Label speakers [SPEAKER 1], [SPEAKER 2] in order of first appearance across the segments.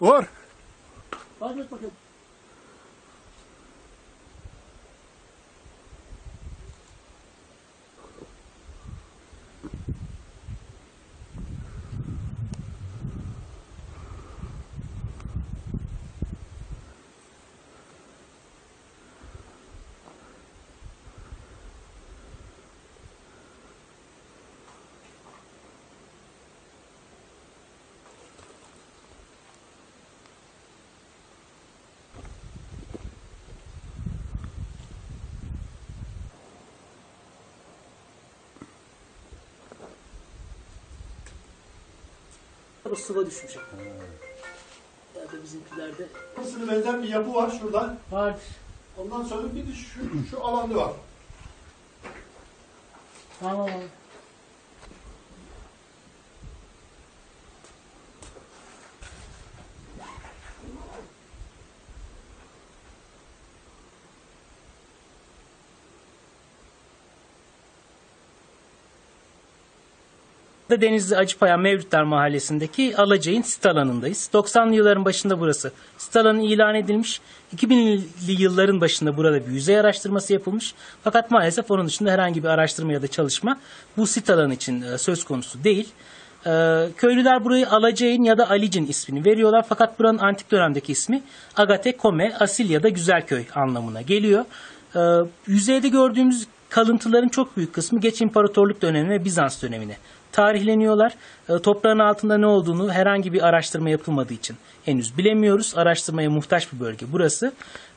[SPEAKER 1] Or? Pode, porque Bu sıva düşmüş. Ya da bizimkilerde
[SPEAKER 2] Burasına benzer bir yapı var şurada.
[SPEAKER 1] vardır.
[SPEAKER 2] Ondan sonra bir de şu, şu alanda var.
[SPEAKER 1] Tamam.
[SPEAKER 3] Da Denizli Acıpayam Mevlütler Mahallesi'ndeki Alacay'ın sit alanındayız. 90'lı yılların başında burası sit alanı ilan edilmiş. 2000'li yılların başında burada bir yüzey araştırması yapılmış. Fakat maalesef onun dışında herhangi bir araştırma ya da çalışma bu sit alanı için e, söz konusu değil. E, köylüler burayı Alacay'ın ya da Alicin ismini veriyorlar. Fakat buranın antik dönemdeki ismi Agate Kome, Asil ya da Güzelköy anlamına geliyor. E, yüzeyde gördüğümüz kalıntıların çok büyük kısmı geç imparatorluk dönemi ve Bizans dönemine tarihleniyorlar. E, toprağın altında ne olduğunu herhangi bir araştırma yapılmadığı için henüz bilemiyoruz. Araştırmaya muhtaç bir bölge burası.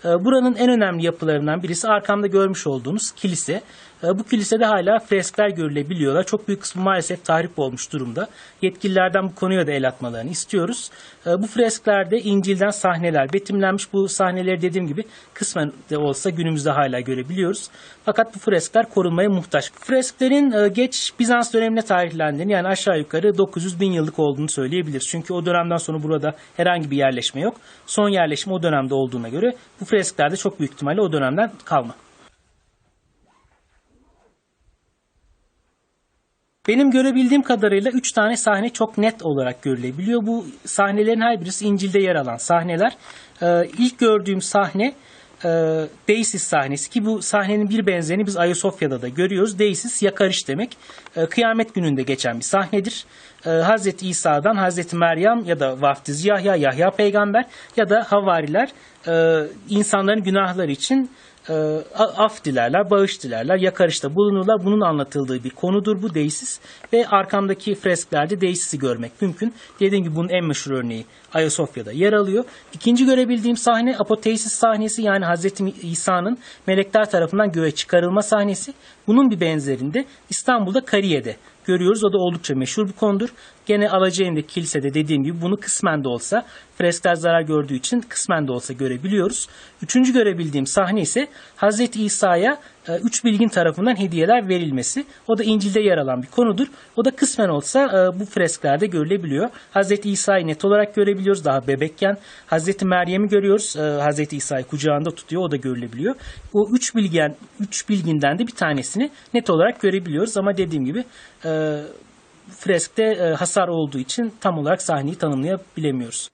[SPEAKER 3] E, buranın en önemli yapılarından birisi arkamda görmüş olduğunuz kilise. E, bu kilisede hala freskler görülebiliyorlar. Çok büyük kısmı maalesef tahrip olmuş durumda. Yetkililerden bu konuya da el atmalarını istiyoruz. E, bu fresklerde İncil'den sahneler betimlenmiş. Bu sahneleri dediğim gibi kısmen de olsa günümüzde hala görebiliyoruz. Fakat bu freskler korunmaya muhtaç. Fresklerin e, geç Bizans dönemine tarihlendiğini yani aşağı yukarı 900 bin yıllık olduğunu söyleyebiliriz. Çünkü o dönemden sonra burada herhangi bir yerleşme yok. Son yerleşme o dönemde olduğuna göre bu freskler de çok büyük ihtimalle o dönemden kalma. Benim görebildiğim kadarıyla 3 tane sahne çok net olarak görülebiliyor. Bu sahnelerin her birisi İncil'de yer alan sahneler. Ee, ilk gördüğüm sahne e, Deisis sahnesi ki bu sahnenin bir benzerini biz Ayasofya'da da görüyoruz. Deisis yakarış demek. Ee, kıyamet gününde geçen bir sahnedir. Ee, Hazreti İsa'dan Hazreti Meryem ya da vaftiz Yahya, Yahya peygamber ya da havariler e, insanların günahları için e, af dilerler, bağış dilerler, yakarışta bulunurlar. Bunun anlatıldığı bir konudur bu deisis ve arkamdaki fresklerde deisisi görmek mümkün. Dediğim gibi bunun en meşhur örneği Ayasofya'da yer alıyor. İkinci görebildiğim sahne apoteisis sahnesi yani Hazreti İsa'nın melekler tarafından göğe çıkarılma sahnesi. Bunun bir benzerinde İstanbul'da Kariye'de görüyoruz. O da oldukça meşhur bir konudur. Gene Alacay'ındaki kilisede dediğim gibi bunu kısmen de olsa freskler zarar gördüğü için kısmen de olsa görebiliyoruz. Üçüncü görebildiğim sahne ise Hazreti İsa'ya e, üç bilgin tarafından hediyeler verilmesi. O da İncil'de yer alan bir konudur. O da kısmen olsa e, bu fresklerde görülebiliyor. Hazreti İsa'yı net olarak görebiliyoruz daha bebekken. Hazreti Meryem'i görüyoruz. E, Hazreti İsa'yı kucağında tutuyor. O da görülebiliyor. O üç bilgen, üç bilginden de bir tanesini net olarak görebiliyoruz. Ama dediğim gibi freskte e, hasar olduğu için tam olarak sahneyi tanımlayabilemiyoruz.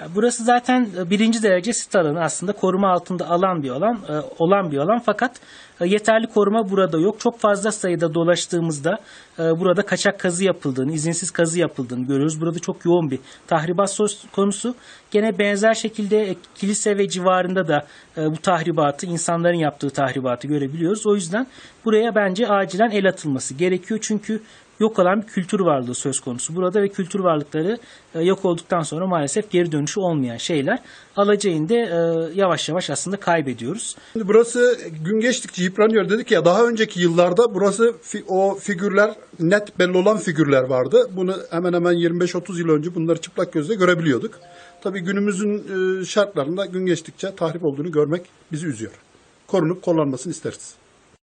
[SPEAKER 3] Ya Burası zaten e, birinci derece sit alanı aslında koruma altında alan bir alan, e, olan bir alan fakat e, yeterli koruma burada yok. Çok fazla sayıda dolaştığımızda e, burada kaçak kazı yapıldığını, izinsiz kazı yapıldığını görüyoruz. Burada çok yoğun bir tahribat söz konusu. Gene benzer şekilde e, kilise ve civarında da e, bu tahribatı, insanların yaptığı tahribatı görebiliyoruz. O yüzden buraya bence acilen el atılması gerekiyor. Çünkü yok olan bir kültür varlığı söz konusu burada ve kültür varlıkları e, yok olduktan sonra maalesef geri dönüşü olmayan şeyler. Alacay'ın da e, yavaş yavaş aslında kaybediyoruz.
[SPEAKER 2] Burası gün geçtikçe yıpranıyor dedik ya daha önceki yıllarda burası fi- o figürler net belli olan figürler vardı. Bunu hemen hemen 25-30 yıl önce bunları çıplak gözle görebiliyorduk. Tabii günümüzün e, şartlarında gün geçtikçe tahrip olduğunu görmek bizi üzüyor. Korunup kullanmasını isteriz.